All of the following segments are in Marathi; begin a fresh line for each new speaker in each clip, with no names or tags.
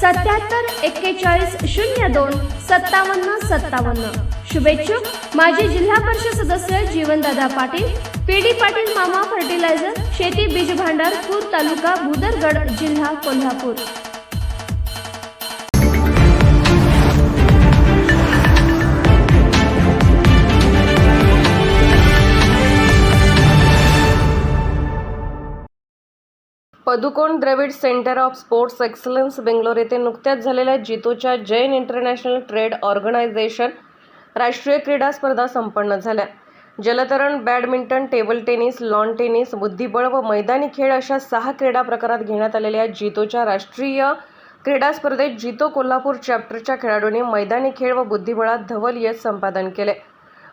सत्याहत्तर एक्केचाळीस शून्य दोन सत्तावन्न सत्तावन्न. शुभेच्छुक माजी जिल्हा परिषद सदस्य जीवनदादा पाटील पी डी पाटील मामा फर्टिलायझर शेती बीज भांडार पूर तालुका भुदरगड जिल्हा Kolhapur.
Padukone Dravid centre of sports excellence Bangalore येथे नुकत्याच झालेल्या जितोच्या जैन इंटरनॅशनल ट्रेड ऑर्गनायझेशन राष्ट्रीय क्रीडा स्पर्धा संपन्न झाल्या. जलतरण badminton table tennis lawn tennis बुद्धिबळ व मैदानी खेळ अशा सहा क्रीडा प्रकारात घेण्यात आलेल्या जितोच्या राष्ट्रीय क्रीडा स्पर्धेत जितो कोल्हापूर चॅप्टरच्या खेळाडूंनी मैदानी खेळ व बुद्धिबळात धवल यश संपादन केले.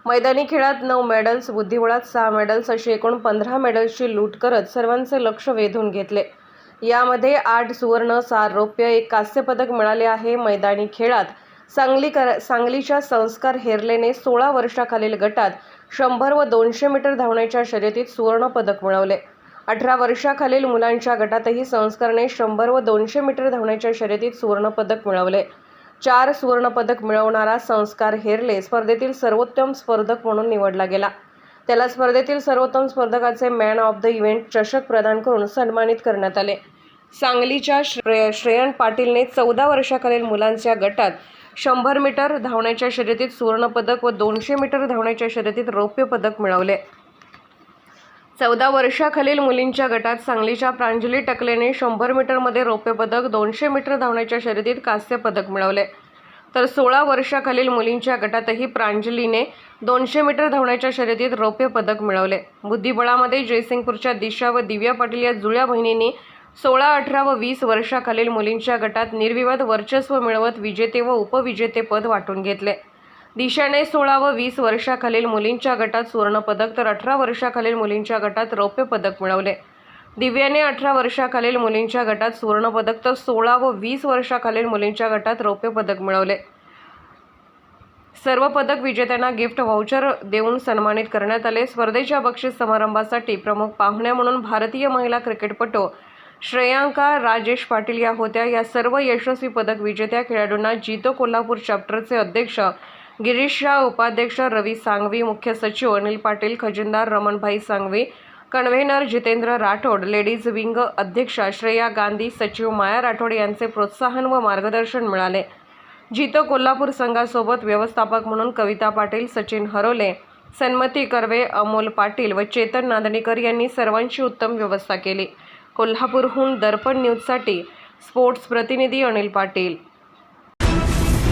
मैदानी खेळात नऊ मेडल्स बुद्धिबळात सहा मेडल्स अशी एकूण पंधरा मेडल्सची लूट करत सर्वांचे लक्ष वेधून घेतले. यामध्ये आठ सुवर्ण सहा रौप्य एक कांस्यपदक मिळाले आहे. मैदानी खेळात सांगली कर सांगलीच्या संस्कार हेरलेने सोळा वर्षाखालील गटात शंभर व दोनशे मीटर धावण्याच्या शर्यतीत सुवर्णपदक मिळवले. अठरा वर्षाखालील मुलांच्या गटातही संस्कारने शंभर व दोनशे मीटर धावण्याच्या शर्यतीत सुवर्णपदक मिळवले. चार सुवर्णपदक मिळवणारा संस्कार हेरले स्पर्धेतील सर्वोत्तम स्पर्धक म्हणून निवडला गेला. त्याला स्पर्धेतील सर्वोत्तम स्पर्धकाचे मॅन ऑफ द इव्हेंट चषक प्रदान करून सन्मानित करण्यात आले. सांगलीच्या श्रेय श्रेयन पाटीलने चौदा वर्षाखालील मुलांच्या गटात शंभर मीटर धावण्याच्या शर्यतीत सुवर्णपदक व दोनशे मीटर धावण्याच्या शर्यतीत रौप्य पदक मिळवले. चौदा वर्षाखालील मुलींच्या गटात सांगलीच्या प्रांजली टकलेने शंभर मीटरमध्ये रौप्य पदक दोनशे मीटर धावण्याच्या शर्यतीत कांस्य पदक मिळवले. तर सोळा वर्षाखालील मुलींच्या गटातही प्रांजलीने दोनशे मीटर धावण्याच्या शर्यतीत रौप्य पदक मिळवले. बुद्धिबळामध्ये जयसिंगपूरच्या दिशा व दिव्या पाटील या जुळ्या बहिणींनी सोळा अठरा व वीस वर्षाखालील मुलींच्या गटात निर्विवाद वर्चस्व मिळवत विजेते व उपविजेतेपद वाटून घेतले. दिशाने सोळा व वीस वर्षाखालील मुलींच्या गटात सुवर्णपदक तर अठरा वर्षाखालील मुलींच्या गटात रौप्य पदक मिळवले. दिव्याने अठरा वर्षाखालील मुलींच्या गटात सुवर्णपदक तर सोळा व वीस वर्षाखालील मुलींच्या गटात रौप्य पदक मिळवले. सर्व पदक विजेत्यांना गिफ्ट व्हाउचर देऊन सन्मानित करण्यात आले. स्पर्धेच्या बक्षीस समारंभासाठी प्रमुख पाहुण्या म्हणून भारतीय महिला क्रिकेटपटू श्रेयांका राजेश पाटील या होत्या. या सर्व यशस्वी पदक विजेत्या खेळाडूंना जितो कोल्हापूर चॅप्टरचे अध्यक्ष गिरीश शाह उपाध्यक्ष रवी सांगवी मुख्य सचिव Anil Patil खजिनदार Ramanbhai Sangvi convener Jitendra Rathod ladies wing अध्यक्षा श्रेया गांधी सचिव माया राठोड यांचे प्रोत्साहन व मार्गदर्शन मिळाले. जितो कोल्हापूर संघासोबत व्यवस्थापक म्हणून कविता पाटील सचिन हरोले सन्मती कर्वे अमोल पाटील व चेतन नांदणीकर यांनी सर्वांची उत्तम व्यवस्था केली. कोल्हापूरहून दर्पण न्यूजसाठी स्पोर्ट्स प्रतिनिधी अनिल पाटील.